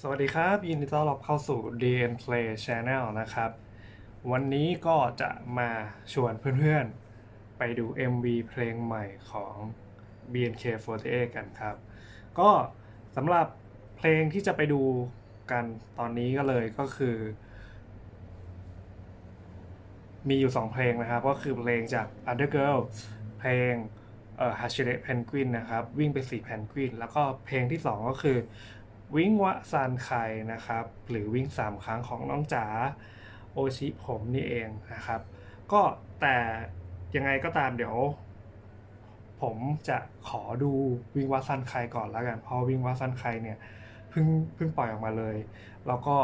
สวัสดีครับ ยินดีต้อนรับเข้าสู่ DN Play Channel นะครับ วันนี้ก็จะมาชวนเพื่อนๆ ไปดู MV เพลงใหม่ของ BNK48 กันครับ ก็สำหรับเพลงที่จะไปดูกันตอนนี้ก็เลยก็คือ มีอยู่ 2 เพลงนะครับ ก็คือเพลงจาก Undergirl เพลงเอ่อ h a s h i r e Penguin นะครับ วิ่งไป4 Penguin แล้วก็เพลงที่ 2 ก็คือ วิ่งวะซานไคนะครับ หรือวิ่ง3ครั้งของน้องจ๋าโอชิผมนี่เองนะครับ ก็แต่ยังไงก็ตามเดี๋ยว ผมจะขอดูวิ่งวะซันไคก่อนแล้วกัน เพราะวิ่งวะซันไคเนี่ยเพิ่งเพิ่งปล่อยออกมาเลย แล้วก็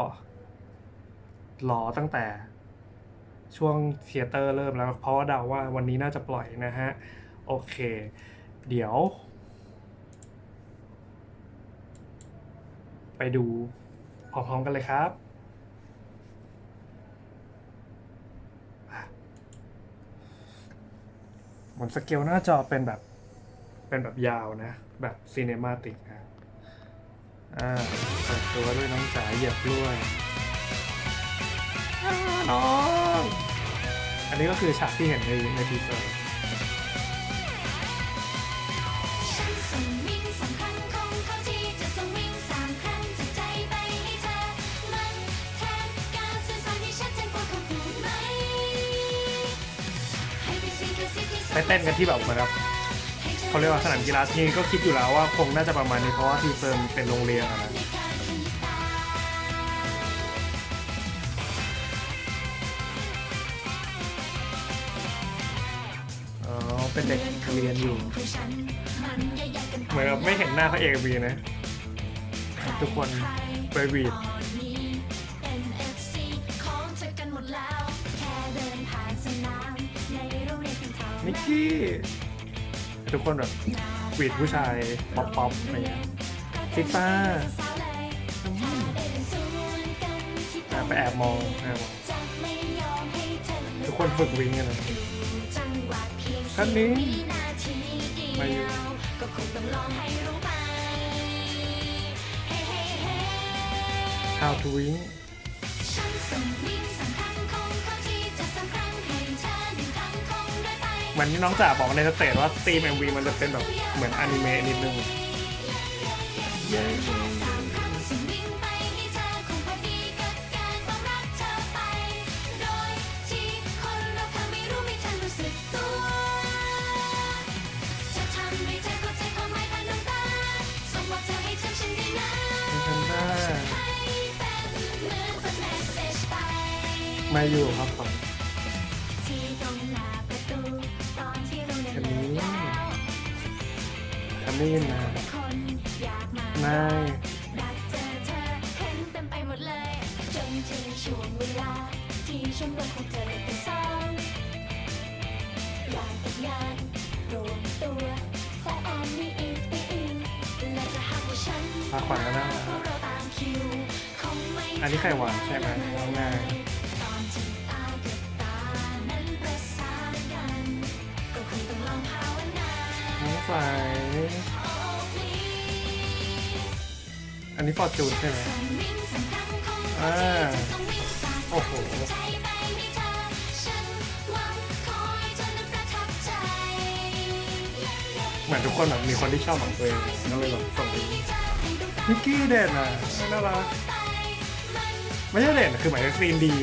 รอตั้งแต่ช่วงเทเตอร์เริ่มแล้ว เพราะว่าเดาว่าวันนี้น่าจะปล่อยนะฮะ โอเค เดี๋ยว ไปดูพร้อมๆกันเลยครับอะเหมือนสเกลหน้าจอเป็นแบบ เป็นแบบยาวนะ แบบซีเนมาติกนะ อ่าเปิดตัวด้วยน้องจ๋าเหยียบด้วยน้อง อันนี้ก็คือฉากที่เห็นในในทีเซอร์ ไปเต้นกันที่แบบเหมือนแบบเขาเรียกว่าสนามกีฬาทีนี่ก็คิดอยู่แล้วว่าคงน่าจะประมาณนี้เพราะว่าทีเซอร์มเป็นโรงเรียนอะนะอ๋อเป็นเด็กเรียนอยู่เกินไปเหมือนกับไม่เห็นหน้าพระเอกวีนะ ทุกคนไปวีด กี้ทุกคนแบบวีดผู้ชายป๊อปป๊อปอะไรเงี้ยซิต้าไปแอบมองแอบมองทุกคนฝึกวิ่งกันนะคันนี้มาอยู่ก็คงต้องลองให้รู้ไปเฮ้เฮ้เฮ้ How to wing ฉันส่งวิ่งสามครั้ง เหมือนที่น้องจ๋าบอกในสเตจว่าตีม MV มันจะเป็นแบบเหมือนอนิเมะนิดนึงสามครั้งส่งวิ่งไปให้เธอคงพอดีกับการบอกรักเธอไปโดยที่คนเราเขาไม่รู้ไม่ทันรู้สึกตัวจะทำให้เธอเข้าใจความหมายผ่านน้ำตาส่งบอก ไปหมดเลยจนถึงช่วงเวลาที่ชมรมของเธอเป็นสองอยากแต่งงานรวมตัวแต่แอนนี่อีกปีอิงและจะหากว่าฉันพาขวัญก็น่ารักพวกเราตามคิวคงไม่อันนี้ไข่หวานใช่ไหมน้องนายน้องลองภาว อันนี้ฟอร์จูนใช่ไหมอ่าโอ้โหเหมือนทุกคนแบบมีคนที่ชอบของตัวเองก็เลยแบบส่งไปนิกกี้เด่นอะน่ารักไม่ใช่เด่นคือหมายถึงซีนดี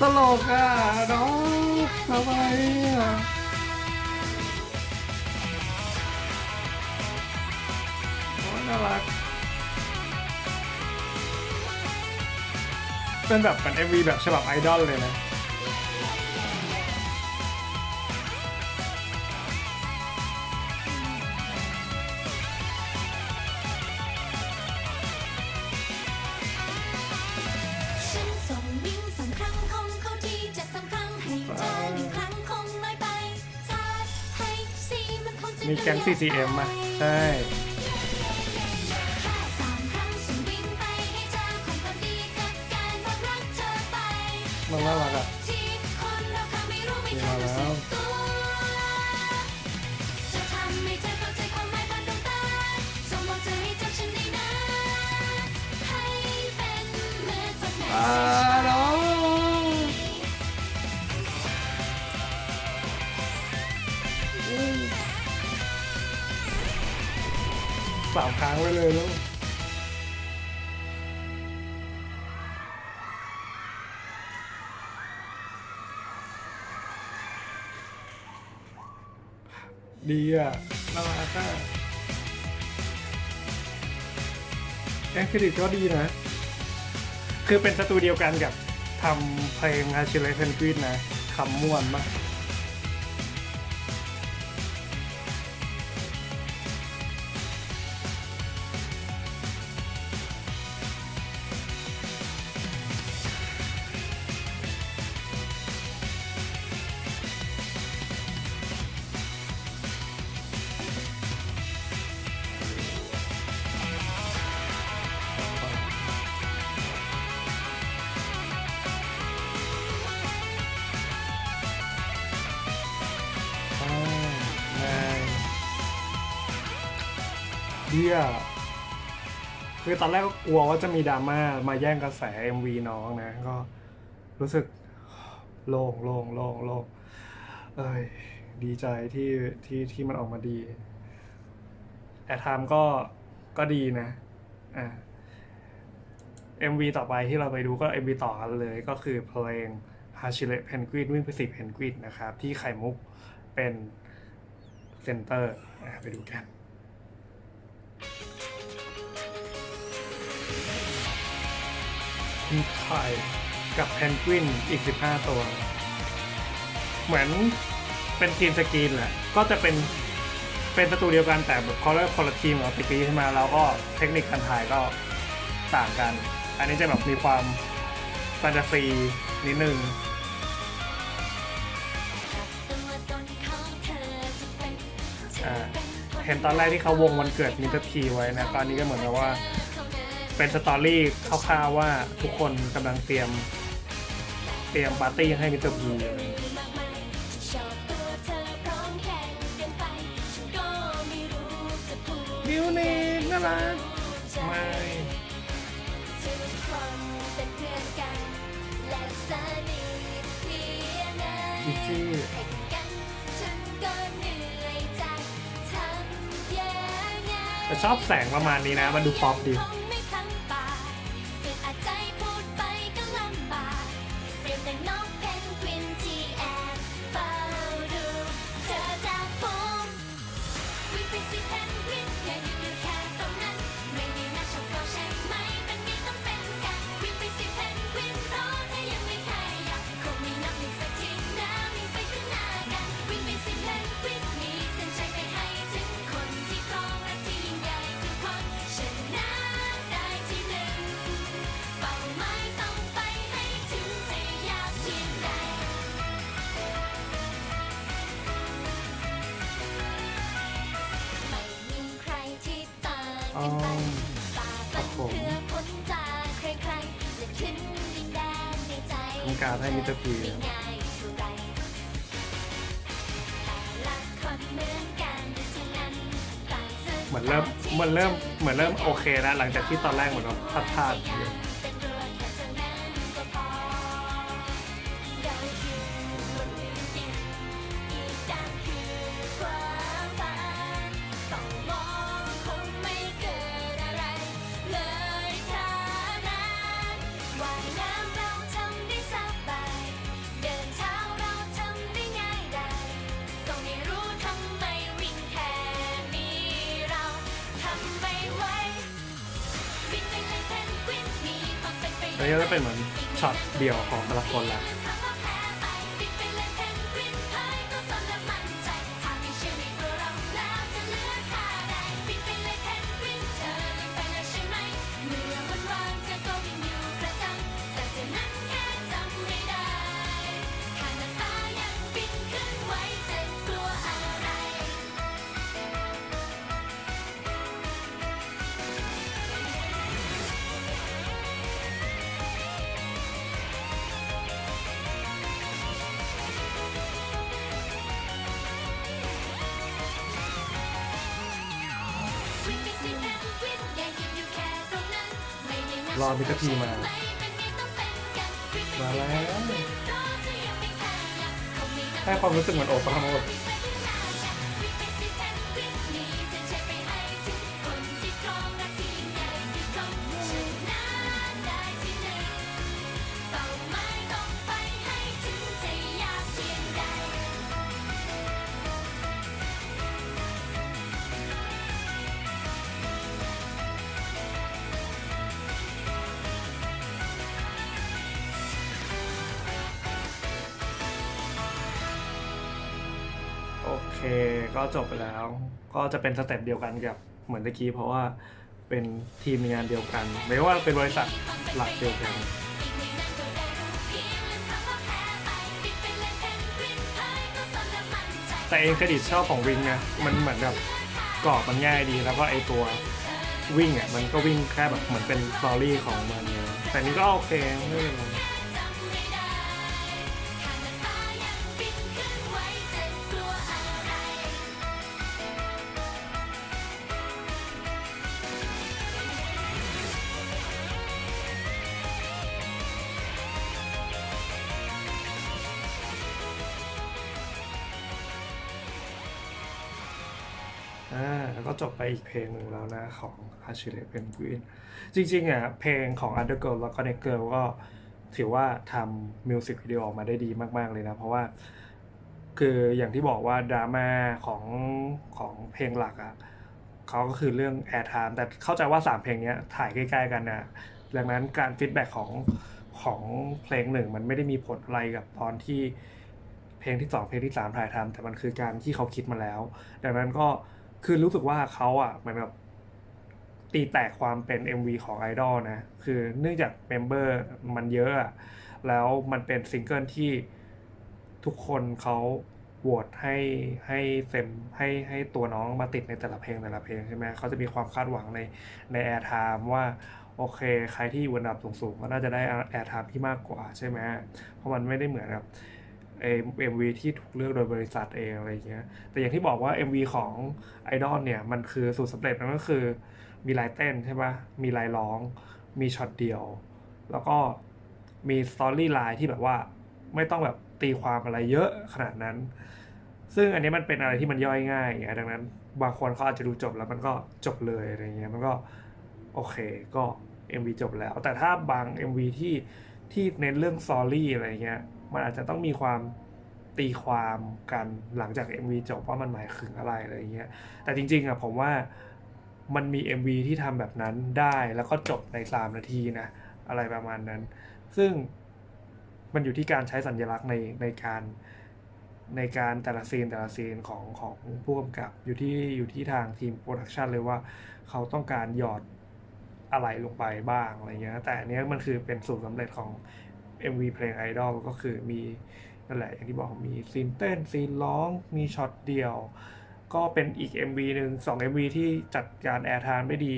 ตลกอะน้องทำไมอะน่ารัก เป็นแบบเป็นเอวีแบบฉบับไอดอลเลยนะ มีแก๊ง CCM มาใช่มันน่ารักอะมาแล้วอ่า สามครั้งไปเลยแล้วดีอะน่ารักอะแอนเครดิตก็ดีนะ คือเป็นสตูเดียวกันกับทำเพลงฮาชิเลเพนกวินนะคำม่วนมาก เดียคือตอนแรกก็กลัวว่าจะมีดราม่ามาแย่งกระแส MV น้องนะ ก็รู้สึกโล่งโล่งโล่งโล่งเอ้ยดีใจที่ที่ที่มันออกมาดีแต่ทำก็ก็ดีนะอ่า MV ต่อไปที่เราไปดูก็ MV ต่อกันเลยก็คือเพลง h a s h i r e Penguin วิ่งไปสิเพนกวินนะครับ ที่ไข่มุกเป็นเซนเตอร์ไปดูกัน มีไข่กับเพนกวินอีก 15 ตัว เหมือนเป็นทีมสกรีนแหละ ก็จะเป็นเป็นประตูเดียวกันแต่แบบเขาเรียกคนละทีมกับตะกี้ใช่ไหมเราก็เทคนิคการถ่ายก็ต่างกัน อันนี้จะแบบมีความแฟนตาซีนิดนึงตัวตนของเธอจะเป็นจะอ่าเป็นคนเห็นตอนแรกที่เขาวงวันเกิดมิสเตอร์ทีไว้นะตอนนี้ก็เหมือนกับว่า เป็นสตอรี่คร่าวๆว่าทุกคนกำลังเตรียม เตรียมปาร์ตี้ให้มิสเตอร์พีมากมายชอบตัวเธอพร้อมแข่งกันไปฉันก็ไม่รู้จะพูดมิวนิคน่ารักใจไม่ทุกคนเป็นเพื่อนกันและสนิทเพียงไหนจีจี้ให้กันฉันก็เหนื่อยใจทำยังไงแต่ชอบแสงประมาณนี้นะ มันดูป๊อปดี นในใจทำการให้มิสเตอร์พียเท่าไรเหมือนเริ่มเหมือนเริ่มเหมือนเริ่มโอเคแล้วหลังจากที่ตอนแรกเหมือนเราพลาดพลาดๆอยู่ นี้ก็จะเป็นเหมือนช็อตเดี่ยวของแต่ละคนละ รอมิตรพีมา มาแล้วให้ความรู้สึกเหมือนโอปาโมด ก็จบไปแล้ว ก็จะเป็นสเต็ปเดียวกันกับเหมือนตะกี้เพราะว่าเป็นทีมงานเดียวกัน ไม่ว่าเป็นบริษัทหลักเดียวกันแต่เองเครดิตชอบของวิงนะมันเหมือนแบบกรอบมันง่ายดีแล้วก็ไอตัววิ่งอะมันก็วิ่งแค่แบบเหมือนเป็นสตอรี่ของมันเนี่ยแต่นี่ก็โอเคไม่เป็นไร จบไปอีกเพลงหนึ่งแล้วนะ ของ a s h i r e Penguin จริงๆอะเพลงของ Undergirl แล้วก็ n e t Girl ก็ถือว่าทำมิวสิกวิดีโอออกมาได้ดีมากๆเลยนะ เพราะว่า คืออย่างที่บอกว่าดราม่าของของเพลงหลักอะเขาก็คือเรื่อง Air Time แต่เข้าใจว่า 3 เพลงนี้ถ่ายใกล้ๆกันนะดังนั้นการฟีดแบ็ของของเพลงหนึ่งมันไม่ได้มีผลอะไรกับตอนที่เพลงที่สองเพลงที่สามถ่ายทำแต่มันคือการที่เขาคิดมาแล้ว ดังนั้นก็ คือรู้สึกว่าเขาอะเหมือนแบบตีแตกความเป็น MV ของไอดอลนะ คือเนื่องจากเมมเบอร์มันเยอะอะแล้วมันเป็นซิงเกิลที่ทุกคนเขาโหวตให้ให้เซมให้ให้ตัวน้องมาติดในแต่ละเพลงแต่ละเพลงใช่ไหมเขาจะมีความคาดหวังในในแอร์ไทม์ว่า โอเค ใครที่อยู่อันดับสูงๆก็น่าจะได้แอร์ไทม์ที่มากกว่าใช่ไหมเพราะมันไม่ได้เหมือนกับ เอ็มวีที่ถูกเลือกโดยบริษัทเองอะไรอย่างเงี้ย แต่อย่างที่บอกว่า MV ของไอดอลเนี่ย มันคือสูตรสำเร็จมันก็คือ มีลายเต้นใช่ปะมีลายร้อง มีช็อตเดียว แล้วก็มีสตอรี่ไลน์ที่แบบว่าไม่ต้องแบบตีความอะไรเยอะขนาดนั้น ซึ่งอันนี้มันเป็นอะไรที่มันย่อยง่ายอย่างเงี้ยดังนั้น บางคนเขาอาจจะดูจบแล้วมันก็จบเลยอะไรเงี้ย มันก็โอเคก็ MV จบแล้ว แต่ถ้าบาง MV ที่ที่เน้นเรื่องสตอรี่อะไรเงี้ย มันอาจจะต้องมีความตีความกันหลังจาก MV จบว่ามันหมายถึงอะไรอะไรเงี้ย แต่จริงๆอะผมว่ามันมี MV ที่ทำแบบนั้นได้แล้วก็จบใน 3 นาทีนะ อะไรประมาณนั้น ซึ่งมันอยู่ที่การใช้สัญลักษณ์ในในการในการแต่ละซีนแต่ละซีนของของผู้กำกับอยู่ที่อยู่ที่ทางทีมโปรดักชันเลยว่า เขาต้องการหยอดอะไรลงไปบ้างอะไรเงี้ยแต่อันนี้มันคือเป็นสูตรสำเร็จของ MV เพลงไอดอลก็คือมีนั่นแหละอย่างที่บอกมีซีนเต้นซีนร้องมีช็อตเดียว ก็เป็นอีก MV หนึ่งสอง MV ที่จัดการแอร์ทม์ได้ดี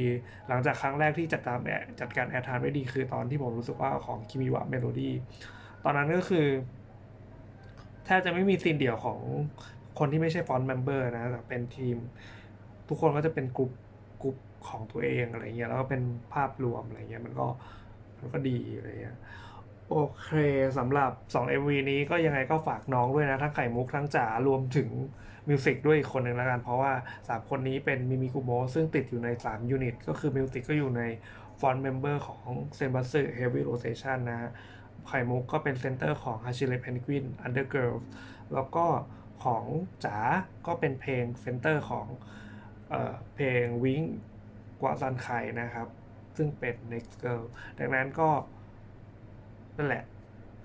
หลังจากครั้งแรกที่จัดตามจัดการแอร์ทม์ได้ดีคือตอนที่ผมรู้สึกว่าของคิมิวะเมโลดี้ตอนนั้นก็คือแทบจะไม่มีซีนเดี่ยวของคนที่ไม่ใช่ฟอนต์เมมเบอร์นะแต่เป็นทีม ทุกคนก็จะเป็นกลุ่มกลุ่มของตัวเองอะไรเงี้ยแล้วก็เป็นภาพรวมอะไรเงี้ยมันก็มันก็ดีอะไรเงี้ย โอเคสำหรับ 2 MV นี้ก็ยังไงก็ฝากน้องด้วยนะ ทั้งไข่มุกทั้งจ๋ารวมถึงมิวสิกด้วยอีกคนหนึ่งแล้วกัน เพราะว่า 3 คนนี้เป็นมิมิคุโมซึ่งติดอยู่ใน 3 ยูนิต ก็คือมิวสิกก็อยู่ในฟอนต์เมมเบอร์ของเซนบัสเฮฟวี่โรเ t ชันนะฮะไข่มุกก็เป็นเซนเตอร์ของฮาชิเลเพนกวินอันเดอร์เกิลแล้วก็ของจ๋าก็เป็นเพลงเซนเตอร์ของเอ่อเพลงวิงกวาซันไคนะครับ ซึ่งเป็น next girl ดังนั้นก็ นั่นแหละ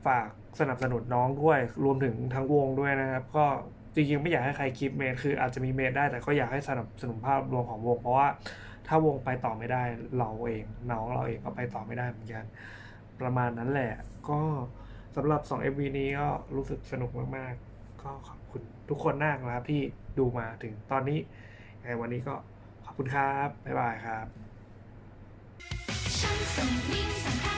ฝากสนับสนุนน้องด้วย รวมถึงทั้งวงด้วยนะครับ ก็จริงๆไม่อยากให้ใครคิดเมนคืออาจจะมีเมนได้แต่ก็อยากให้สนับสนุนภาพรวมของวง เพราะว่าถ้าวงไปต่อไม่ได้เราเองน้องเราเองก็ไปต่อไม่ได้เหมือนกัน ประมาณนั้นแหละ ก็สำหรับ 2 MV นี้ก็รู้สึกสนุกมากๆ ก็ขอบคุณทุกคนมากนะครับที่ดูมาถึงตอนนี้ยังไงวันนี้ก็ขอบคุณครับ บ๊ายบายครับ